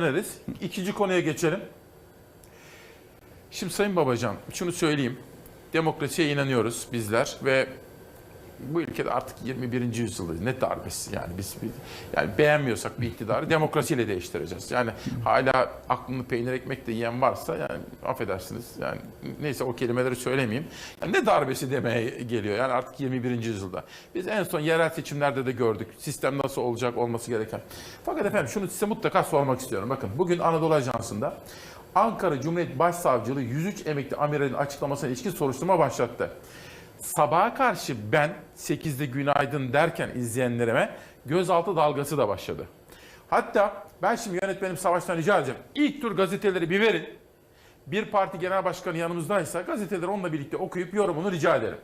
döneriz. İkinci konuya geçelim. Şimdi Sayın Babacan şunu söyleyeyim. Demokrasiye inanıyoruz bizler ve bu ülkede artık 21. yüzyıldayız. Ne darbesi yani biz yani beğenmiyorsak bir iktidarı demokrasiyle değiştireceğiz. Yani hala aklını peynir ekmekle yiyen varsa yani affedersiniz yani neyse o kelimeleri söylemeyeyim. Yani ne darbesi demeye geliyor yani artık 21. yüzyılda. Biz en son yerel seçimlerde de gördük. Sistem nasıl olacak olması gereken. Fakat efendim şunu size mutlaka sormak istiyorum. Bakın bugün Anadolu Ajansı'nda Ankara Cumhuriyet Başsavcılığı 103 emekli amiralin açıklamasına ilişkin soruşturma başlattı. Sabaha karşı ben 8'de günaydın derken izleyenlerime gözaltı dalgası da başladı. Hatta ben şimdi yönetmenim Savaş'tan rica edeceğim. İlk tur gazeteleri bir verin. Bir parti genel başkanı yanımızdaysa gazeteleri onunla birlikte okuyup yorumunu rica ederim.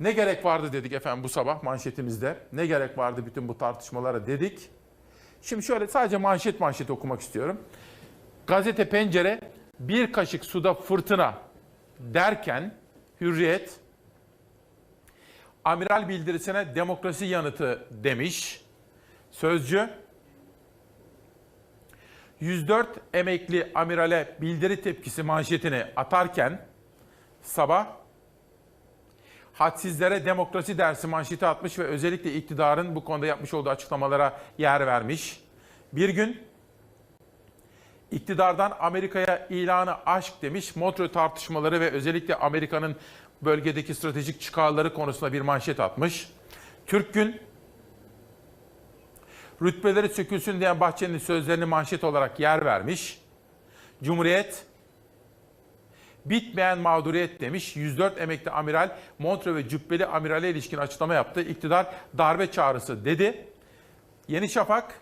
Ne gerek vardı dedik efendim bu sabah manşetimizde. Ne gerek vardı bütün bu tartışmalara dedik. Şimdi şöyle sadece manşet manşet okumak istiyorum. Gazete pencere bir kaşık suda fırtına derken Hürriyet amiral bildirisine demokrasi yanıtı demiş. Sözcü 104 emekli amirale bildiri tepkisi manşetini atarken sabah hadsizlere demokrasi dersi manşeti atmış ve özellikle iktidarın bu konuda yapmış olduğu açıklamalara yer vermiş. Bir gün iktidardan Amerika'ya ilanı aşk demiş. Montreux tartışmaları ve özellikle Amerika'nın bölgedeki stratejik çıkarları konusunda bir manşet atmış. Türk Gün rütbeleri sökülsün diyen Bahçeli'nin sözlerini manşet olarak yer vermiş. Cumhuriyet bitmeyen mağduriyet demiş. 104 emekli amiral Montreux ve Cübbeli amirale ilişkin açıklama yaptı. İktidar darbe çağrısı dedi. Yeni Şafak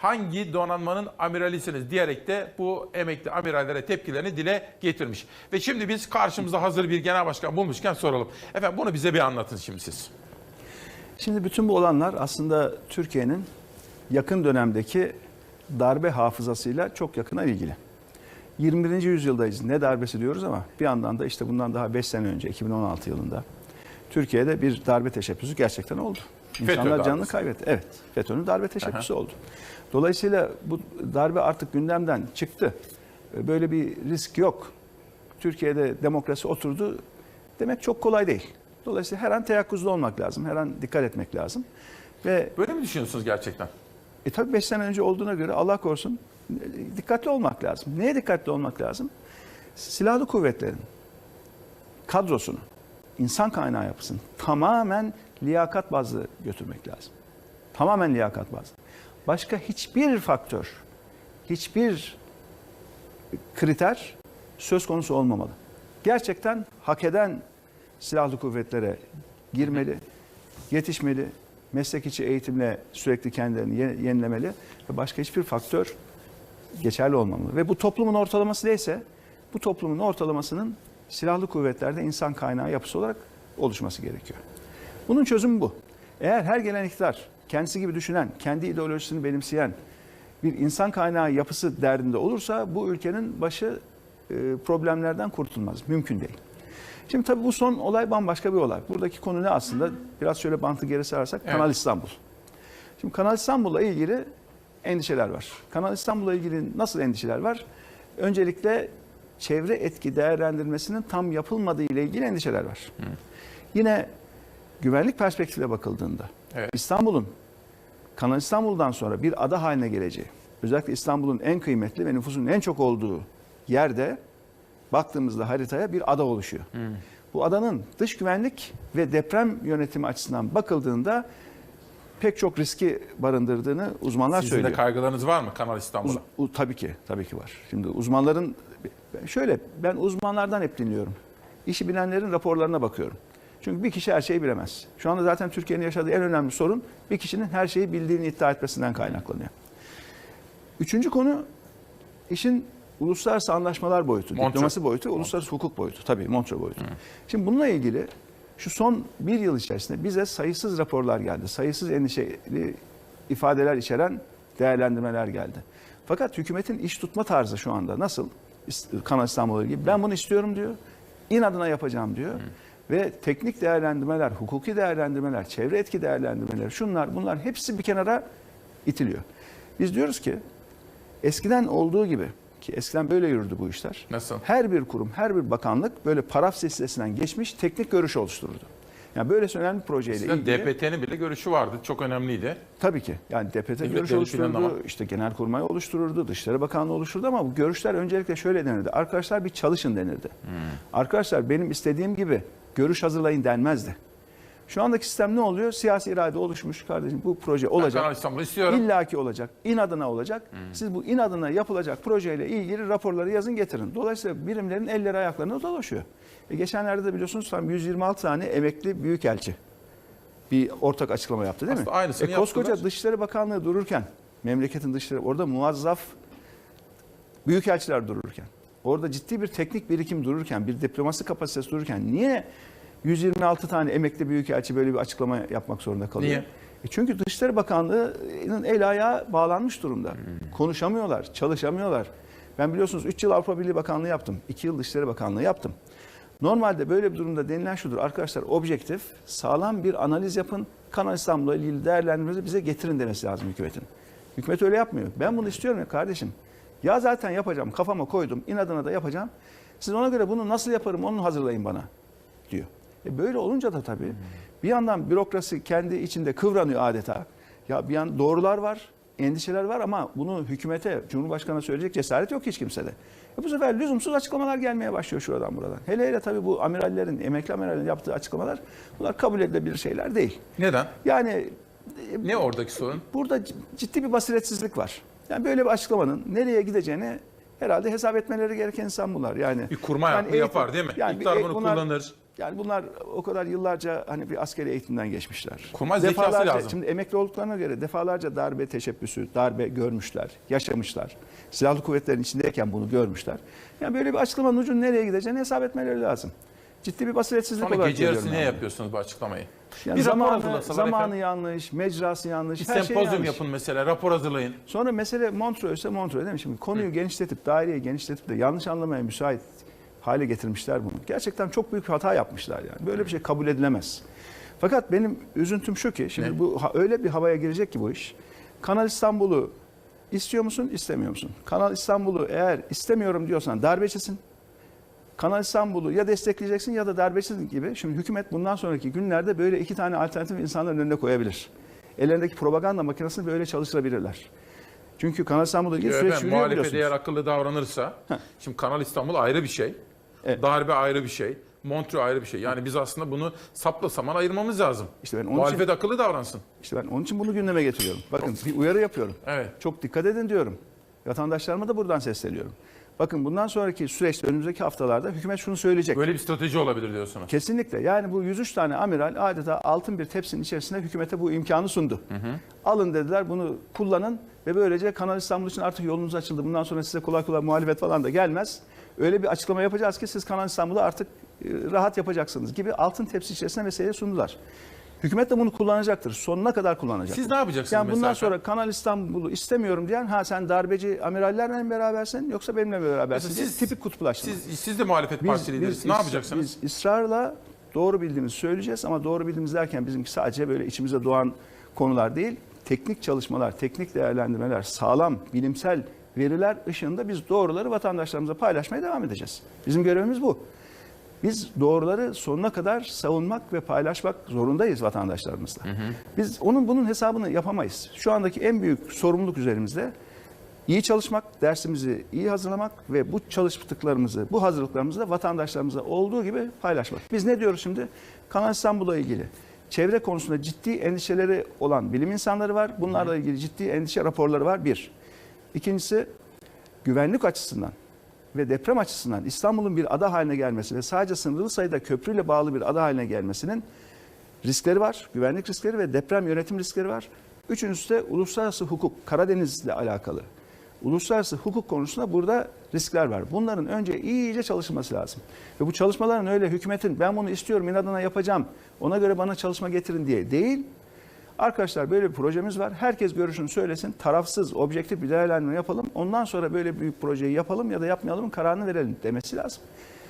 hangi donanmanın amiralisiniz diyerek de bu emekli amirallere tepkilerini dile getirmiş. Ve şimdi biz karşımızda hazır bir genel başkan bulmuşken soralım. Efendim bunu bize bir anlatın şimdi siz. Şimdi bütün bu olanlar aslında Türkiye'nin yakın dönemdeki darbe hafızasıyla çok yakına ilgili. 21. yüzyıldayız. Ne darbesi diyoruz ama bir yandan da işte bundan daha 5 sene önce 2016 yılında Türkiye'de bir darbe teşebbüsü gerçekten oldu. FETÖ İnsanlar canını darbesi. kaybetti. Evet. FETÖ'nün darbe teşebbüsü oldu. Dolayısıyla bu darbe artık gündemden çıktı. Böyle bir risk yok. Türkiye'de demokrasi oturdu demek çok kolay değil. Dolayısıyla her an teyakkuzda olmak lazım. Her an dikkat etmek lazım. Ve Böyle mi düşünüyorsunuz gerçekten? e tabii 5 sene önce olduğuna göre Allah korusun dikkatli olmak lazım. Neye dikkatli olmak lazım? Silahlı kuvvetlerin kadrosunu, insan kaynağı yapısını tamamen liyakat bazlı götürmek lazım. Tamamen liyakat bazlı. Başka hiçbir faktör, hiçbir kriter söz konusu olmamalı. Gerçekten hak eden silahlı kuvvetlere girmeli, yetişmeli, meslek içi eğitimle sürekli kendilerini ye- yenilemeli ve başka hiçbir faktör geçerli olmamalı. Ve bu toplumun ortalaması neyse bu toplumun ortalamasının silahlı kuvvetlerde insan kaynağı yapısı olarak oluşması gerekiyor. Bunun çözümü bu. Eğer her gelen iktidar kendisi gibi düşünen, kendi ideolojisini benimseyen bir insan kaynağı yapısı derdinde olursa bu ülkenin başı e, problemlerden kurtulmaz. Mümkün değil. Şimdi tabii bu son olay bambaşka bir olay. Buradaki konu ne aslında? Biraz şöyle bantı geri sararsak Evet. Kanal İstanbul. Şimdi Kanal İstanbul'la ilgili endişeler var. Kanal İstanbul'la ilgili nasıl endişeler var? Öncelikle çevre etki değerlendirmesinin tam yapılmadığı ile ilgili endişeler var. Yine güvenlik perspektifiyle bakıldığında Evet. İstanbul'un Kanal İstanbul'dan sonra bir ada haline geleceği, özellikle İstanbul'un en kıymetli ve nüfusun en çok olduğu yerde baktığımızda haritaya bir ada oluşuyor. Bu adanın dış güvenlik ve deprem yönetimi açısından bakıldığında pek çok riski barındırdığını uzmanlar Sizin de söylüyor. kaygılarınız var mı Kanal Uz- İstanbul'a? u- tabii ki, tabii ki var. Şimdi uzmanların şöyle ben uzmanlardan hep dinliyorum. İşi bilenlerin raporlarına bakıyorum. Çünkü bir kişi her şeyi bilemez. Şu anda zaten Türkiye'nin yaşadığı en önemli sorun bir kişinin her şeyi bildiğini iddia etmesinden kaynaklanıyor. Üçüncü konu işin uluslararası anlaşmalar boyutu, Montreux. diplomasi boyutu, uluslararası hukuk boyutu. Tabii Montreux boyutu. Şimdi bununla ilgili şu son bir yıl içerisinde bize sayısız raporlar geldi. Sayısız endişeli ifadeler içeren değerlendirmeler geldi. Fakat hükümetin iş tutma tarzı şu anda nasıl? Kanal İstanbul'la ilgili. Ben bunu istiyorum diyor. İnadına yapacağım diyor. Ve teknik değerlendirmeler, hukuki değerlendirmeler, çevre etki değerlendirmeleri, şunlar bunlar hepsi bir kenara itiliyor. Biz diyoruz ki eskiden olduğu gibi ki eskiden böyle yürüdü bu işler. Nasıl? Her bir kurum, her bir bakanlık böyle paraf silsilesinden geçmiş teknik görüş oluştururdu. Yani böylesi önemli projeyle Eskiden ilgili. DPT'nin bile görüşü vardı. Çok önemliydi. Tabii ki. Yani DPT görüş oluştururdu, planlama. işte Genelkurmay oluştururdu, Dışişleri Bakanlığı oluşturdu ama bu görüşler öncelikle şöyle denirdi. Arkadaşlar bir çalışın denirdi. Hmm. Arkadaşlar benim istediğim gibi görüş hazırlayın denmezdi. Şu andaki sistem ne oluyor? Siyasi irade oluşmuş kardeşim bu proje Ben olacak. Kanal İstanbul'u istiyorum. İllaki olacak. İnadına olacak. Hmm. Siz bu inadına yapılacak projeyle ilgili raporları yazın getirin. Dolayısıyla birimlerin elleri ayaklarına dolaşıyor. E geçenlerde de biliyorsunuz tam 126 tane emekli büyükelçi bir ortak açıklama yaptı değil Aslında mi? aynısını e koskoca yaptılar. Dışişleri Bakanlığı dururken, memleketin dışişleri orada muazzaf büyükelçiler dururken, orada ciddi bir teknik birikim dururken, bir diplomasi kapasitesi dururken niye 126 tane emekli büyükelçi böyle bir açıklama yapmak zorunda kalıyor? Niye? E çünkü Dışişleri Bakanlığı'nın el ayağı bağlanmış durumda. Konuşamıyorlar, çalışamıyorlar. Ben biliyorsunuz 3 yıl Avrupa Birliği Bakanlığı yaptım. 2 yıl Dışişleri Bakanlığı yaptım. Normalde böyle bir durumda denilen şudur. Arkadaşlar objektif, sağlam bir analiz yapın. Kanal İstanbul'la ilgili değerlendirmenizi bize getirin demesi lazım hükümetin. Hükümet öyle yapmıyor. Ben bunu istiyorum ya kardeşim. Ya zaten yapacağım, kafama koydum, inadına da yapacağım. Siz ona göre bunu nasıl yaparım onu hazırlayın bana diyor. E böyle olunca da tabii bir yandan bürokrasi kendi içinde kıvranıyor adeta. Ya bir yan doğrular var, endişeler var ama bunu hükümete, Cumhurbaşkanı'na söyleyecek cesaret yok hiç kimsede. E bu sefer lüzumsuz açıklamalar gelmeye başlıyor şuradan buradan. Hele hele tabii bu amirallerin, emekli amirallerin yaptığı açıklamalar bunlar kabul edilebilir şeyler değil. Neden? Yani Ne oradaki sorun? burada ciddi bir basiretsizlik var. Yani böyle bir açıklamanın nereye gideceğini herhalde hesap etmeleri gereken insan bunlar. Yani Bir kurma yani yapma yapar değil mi? yani İktidar bunu bunlar- kullanır. Yani bunlar o kadar yıllarca hani bir askeri eğitimden geçmişler. Kurmay zekası Defalarca- lazım. Şimdi emekli olduklarına göre defalarca darbe teşebbüsü, darbe görmüşler, yaşamışlar. Silahlı kuvvetlerin içindeyken bunu görmüşler. Yani böyle bir açıklamanın ucunun nereye gideceğini hesap etmeleri lazım. Ciddi bir basiretsizlik Sonra olarak gece yarısı görüyorum niye yani. yapıyorsunuz bu açıklamayı? Yani bir zamanı, zamanı efendim. yanlış, mecrası yanlış, Bir her şey yanlış. yapın mesela, rapor hazırlayın. Sonra mesele Montreux ise Montreux değil mi? Şimdi konuyu genişletip, daireyi genişletip de yanlış anlamaya müsait hale getirmişler bunu. Gerçekten çok büyük bir hata yapmışlar yani. Böyle bir şey kabul edilemez. Fakat benim üzüntüm şu ki, şimdi Ne? bu öyle bir havaya girecek ki bu iş. Kanal İstanbul'u istiyor musun, istemiyor musun? Kanal İstanbul'u eğer istemiyorum diyorsan darbecisin. Kanal İstanbul'u ya destekleyeceksin ya da darbecisin gibi. Şimdi hükümet bundan sonraki günlerde böyle iki tane alternatif insanların önüne koyabilir. Ellerindeki propaganda makinesini böyle çalıştırabilirler. Çünkü Kanal İstanbul'la ilgili süreç yürüyor muhalefet eğer akıllı davranırsa, şimdi Kanal İstanbul ayrı bir şey, Evet. darbe ayrı bir şey, Montreux ayrı bir şey. Yani biz aslında bunu sapla saman ayırmamız lazım. İşte ben onun muhalefet akıllı davransın. İşte ben onun için bunu gündeme getiriyorum. Bakın bir uyarı yapıyorum. Evet. Çok dikkat edin diyorum. Vatandaşlarıma da buradan sesleniyorum. Bakın bundan sonraki süreçte önümüzdeki haftalarda hükümet şunu söyleyecek. Böyle bir strateji olabilir diyorsunuz. Kesinlikle. Yani bu 103 tane amiral adeta altın bir tepsinin içerisinde hükümete bu imkanı sundu. Alın dediler bunu kullanın ve böylece Kanal İstanbul için artık yolunuz açıldı. Bundan sonra size kolay kolay muhalefet falan da gelmez. Öyle bir açıklama yapacağız ki siz Kanal İstanbul'u artık e, rahat yapacaksınız gibi altın tepsi içerisinde meseleyi sundular. Hükümet de bunu kullanacaktır. Sonuna kadar kullanacak. Siz ne yapacaksınız Yani bundan mesela? sonra Kanal İstanbul'u istemiyorum diyen ha sen darbeci amirallerle mi berabersin yoksa benimle mi berabersin? Mesela Siz, siz- tipik kutuplaştırma. Siz, siz de muhalefet partisi lideriz. Ne is- yapacaksınız? Biz ısrarla doğru bildiğimizi söyleyeceğiz ama doğru bildiğimiz derken bizimki sadece böyle içimize doğan konular değil. Teknik çalışmalar, teknik değerlendirmeler, sağlam bilimsel veriler ışığında biz doğruları vatandaşlarımıza paylaşmaya devam edeceğiz. Bizim görevimiz bu. Biz doğruları sonuna kadar savunmak ve paylaşmak zorundayız vatandaşlarımızla. Biz onun bunun hesabını yapamayız. Şu andaki en büyük sorumluluk üzerimizde iyi çalışmak, dersimizi iyi hazırlamak ve bu çalıştıklarımızı, bu hazırlıklarımızı da vatandaşlarımıza olduğu gibi paylaşmak. Biz ne diyoruz şimdi? Kanal İstanbul'la ilgili çevre konusunda ciddi endişeleri olan bilim insanları var. Bunlarla ilgili ciddi endişe raporları var. Bir. İkincisi güvenlik açısından ve deprem açısından İstanbul'un bir ada haline gelmesi ve sadece sınırlı sayıda köprüyle bağlı bir ada haline gelmesinin riskleri var. Güvenlik riskleri ve deprem yönetim riskleri var. Üçüncüsü de uluslararası hukuk, Karadeniz'le alakalı. Uluslararası hukuk konusunda burada riskler var. Bunların önce iyice çalışılması lazım. Ve bu çalışmaların öyle hükümetin ben bunu istiyorum inadına yapacağım ona göre bana çalışma getirin diye değil. Arkadaşlar böyle bir projemiz var. Herkes görüşünü söylesin. Tarafsız, objektif bir değerlendirme yapalım. Ondan sonra böyle büyük projeyi yapalım ya da yapmayalım kararını verelim demesi lazım.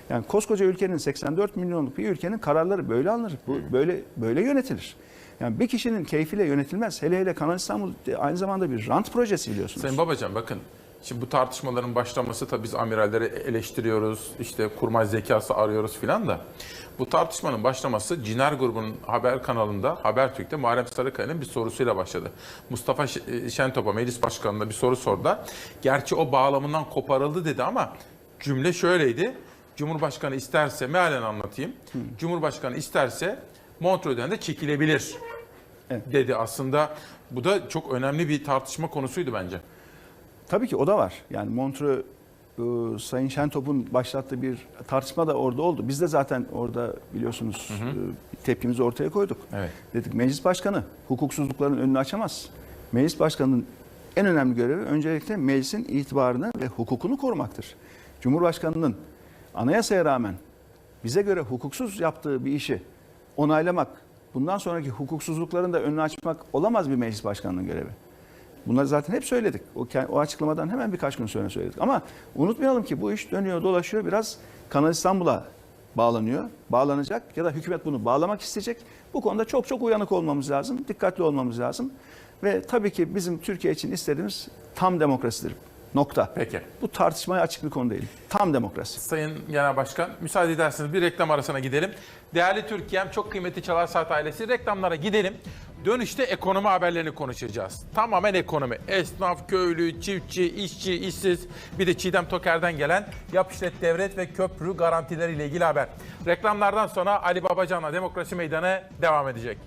Yani koskoca ülkenin 84 milyonluk bir ülkenin kararları böyle alınır. Bu böyle böyle yönetilir. Yani bir kişinin keyfiyle yönetilmez. Hele hele Kanal İstanbul aynı zamanda bir rant projesi biliyorsunuz. Sayın Babacan bakın şimdi bu tartışmaların başlaması tabii biz amiralleri eleştiriyoruz, işte kurmay zekası arıyoruz filan da bu tartışmanın başlaması Ciner grubunun haber kanalında Habertürk'te Muharrem Sarıkaya'nın bir sorusuyla başladı. Mustafa e, Şentop'a meclis başkanına bir soru sordu. da, Gerçi o bağlamından koparıldı dedi ama cümle şöyleydi. Cumhurbaşkanı isterse mealen anlatayım. Cumhurbaşkanı isterse Montreux'den de çekilebilir dedi aslında. Bu da çok önemli bir tartışma konusuydu bence. Tabii ki o da var. Yani Montreux e, Sayın Şentop'un başlattığı bir tartışma da orada oldu. Biz de zaten orada biliyorsunuz e, tepkimizi ortaya koyduk. Evet. Dedik meclis başkanı hukuksuzlukların önünü açamaz. Meclis başkanının en önemli görevi öncelikle meclisin itibarını ve hukukunu korumaktır. Cumhurbaşkanının anayasaya rağmen bize göre hukuksuz yaptığı bir işi onaylamak, bundan sonraki hukuksuzlukların da önünü açmak olamaz bir meclis başkanının görevi. Bunları zaten hep söyledik. O, o açıklamadan hemen birkaç gün sonra söyledik. Ama unutmayalım ki bu iş dönüyor dolaşıyor biraz Kanal İstanbul'a bağlanıyor. Bağlanacak ya da hükümet bunu bağlamak isteyecek. Bu konuda çok çok uyanık olmamız lazım. Dikkatli olmamız lazım. Ve tabii ki bizim Türkiye için istediğimiz tam demokrasidir. Nokta. Peki. Bu tartışmaya açık bir konu değil. Tam demokrasi. Sayın Genel Başkan müsaade ederseniz bir reklam arasına gidelim. Değerli Türkiye'm çok kıymetli Çalar Saat ailesi reklamlara gidelim. Dönüşte ekonomi haberlerini konuşacağız. Tamamen ekonomi. Esnaf, köylü, çiftçi, işçi, işsiz bir de Çiğdem Toker'den gelen yap işlet devret ve köprü garantileriyle ilgili haber. Reklamlardan sonra Ali Babacan'la Demokrasi Meydanı devam edecek.